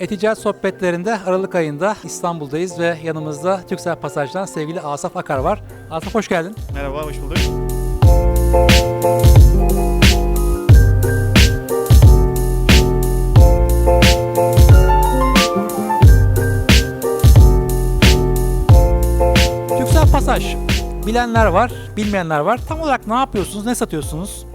Eticaret sohbetlerinde Aralık ayında İstanbul'dayız ve yanımızda Türksel Pasaj'dan sevgili Asaf Akar var. Asaf hoş geldin. Merhaba, hoş bulduk. Türksel Pasaj. Bilenler var, bilmeyenler var. Tam olarak ne yapıyorsunuz, ne satıyorsunuz?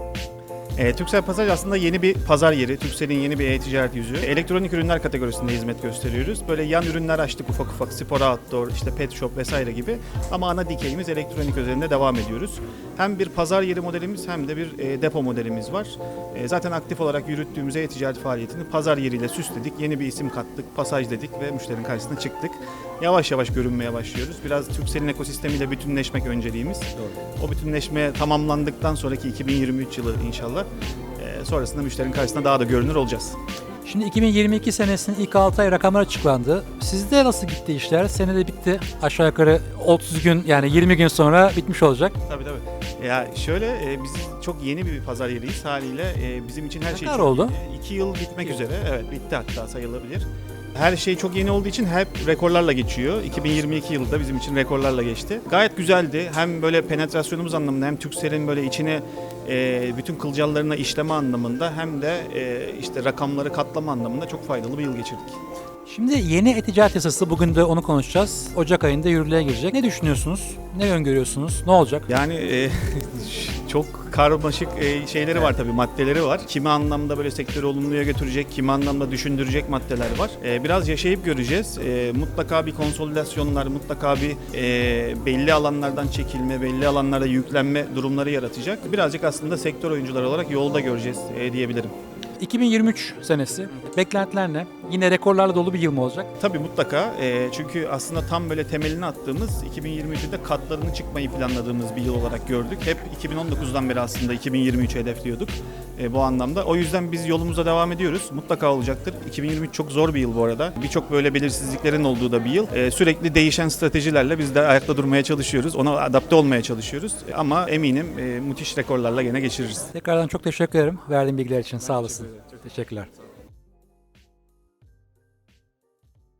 E, Türksel Pasaj aslında yeni bir pazar yeri. Türksel'in yeni bir e-ticaret yüzü. Elektronik ürünler kategorisinde hizmet gösteriyoruz. Böyle yan ürünler açtık ufak ufak. Spor outdoor, işte pet shop vesaire gibi. Ama ana dikeyimiz elektronik üzerinde devam ediyoruz. Hem bir pazar yeri modelimiz hem de bir e, depo modelimiz var. E, zaten aktif olarak yürüttüğümüz e-ticaret faaliyetini pazar yeriyle süsledik. Yeni bir isim kattık, pasaj dedik ve müşterinin karşısına çıktık. Yavaş yavaş görünmeye başlıyoruz. Biraz Türksel'in ekosistemiyle bütünleşmek önceliğimiz. O bütünleşme tamamlandıktan sonraki 2023 yılı inşallah e, sonrasında müşterinin karşısında daha da görünür olacağız. Şimdi 2022 senesinin ilk 6 ay rakamlar açıklandı. Sizde nasıl gitti işler? Sene de bitti. Aşağı yukarı 30 gün yani 20 gün sonra bitmiş olacak. Tabii tabii. Ya şöyle e, biz çok yeni bir pazar yeriyiz haliyle e, bizim için her Ne şey çok oldu? yeni. İki yıl bitmek üzere. Evet bitti hatta sayılabilir. Her şey çok yeni olduğu için hep rekorlarla geçiyor. 2022 yılı da bizim için rekorlarla geçti. Gayet güzeldi. Hem böyle penetrasyonumuz anlamında hem Türkcell'in böyle içine e, bütün kılcallarına işleme anlamında hem de e, işte rakamları katlama anlamında çok faydalı bir yıl geçirdik. Şimdi yeni e-ticaret yasası bugün de onu konuşacağız. Ocak ayında yürürlüğe girecek. Ne düşünüyorsunuz? Ne öngörüyorsunuz? Ne olacak? Yani e, çok karmaşık e, şeyleri var tabii maddeleri var. Kimi anlamda böyle sektörü olumluya götürecek, kimi anlamda düşündürecek maddeler var. E, biraz yaşayıp göreceğiz. E, mutlaka bir konsolidasyonlar, mutlaka bir belli alanlardan çekilme, belli alanlarda yüklenme durumları yaratacak. Birazcık aslında sektör oyuncuları olarak yolda göreceğiz diyebilirim. 2023 senesi. Beklentiler ne? Yine rekorlarla dolu bir yıl mı olacak? Tabii mutlaka. E, çünkü aslında tam böyle temelini attığımız 2023'de katlarını çıkmayı planladığımız bir yıl olarak gördük. Hep 2019'dan beri aslında 2023'ü hedefliyorduk e, bu anlamda. O yüzden biz yolumuza devam ediyoruz. Mutlaka olacaktır. 2023 çok zor bir yıl bu arada. Birçok böyle belirsizliklerin olduğu da bir yıl. E, sürekli değişen stratejilerle biz de ayakta durmaya çalışıyoruz. Ona adapte olmaya çalışıyoruz. Ama eminim e, müthiş rekorlarla gene geçiririz. Tekrardan çok teşekkür ederim verdiğin bilgiler için. Sağ olasın. Teşekkürler.